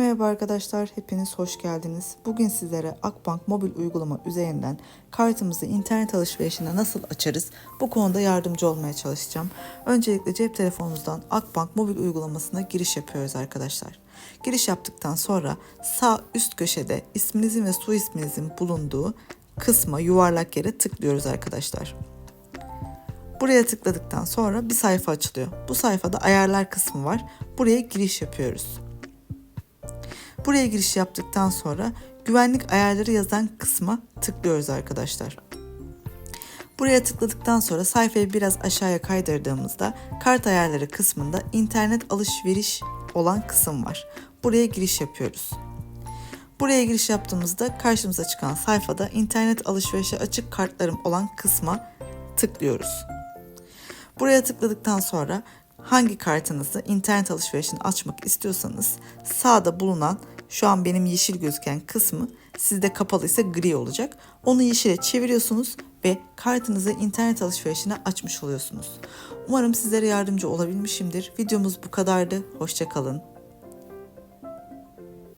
Merhaba arkadaşlar, hepiniz hoş geldiniz. Bugün sizlere Akbank mobil uygulama üzerinden kartımızı internet alışverişine nasıl açarız bu konuda yardımcı olmaya çalışacağım. Öncelikle cep telefonumuzdan Akbank mobil uygulamasına giriş yapıyoruz arkadaşlar. Giriş yaptıktan sonra sağ üst köşede isminizin ve soy isminizin bulunduğu kısma yuvarlak yere tıklıyoruz arkadaşlar. Buraya tıkladıktan sonra bir sayfa açılıyor. Bu sayfada ayarlar kısmı var. Buraya giriş yapıyoruz. Buraya giriş yaptıktan sonra güvenlik ayarları yazan kısma tıklıyoruz arkadaşlar. Buraya tıkladıktan sonra sayfayı biraz aşağıya kaydırdığımızda kart ayarları kısmında internet alışveriş olan kısım var. Buraya giriş yapıyoruz. Buraya giriş yaptığımızda karşımıza çıkan sayfada internet alışverişe açık kartlarım olan kısma tıklıyoruz. Buraya tıkladıktan sonra hangi kartınızı internet alışverişini açmak istiyorsanız sağda bulunan şu an benim yeşil gözüken kısmı sizde kapalıysa gri olacak. Onu yeşile çeviriyorsunuz ve kartınızı internet alışverişine açmış oluyorsunuz. Umarım sizlere yardımcı olabilmişimdir. Videomuz bu kadardı. Hoşçakalın.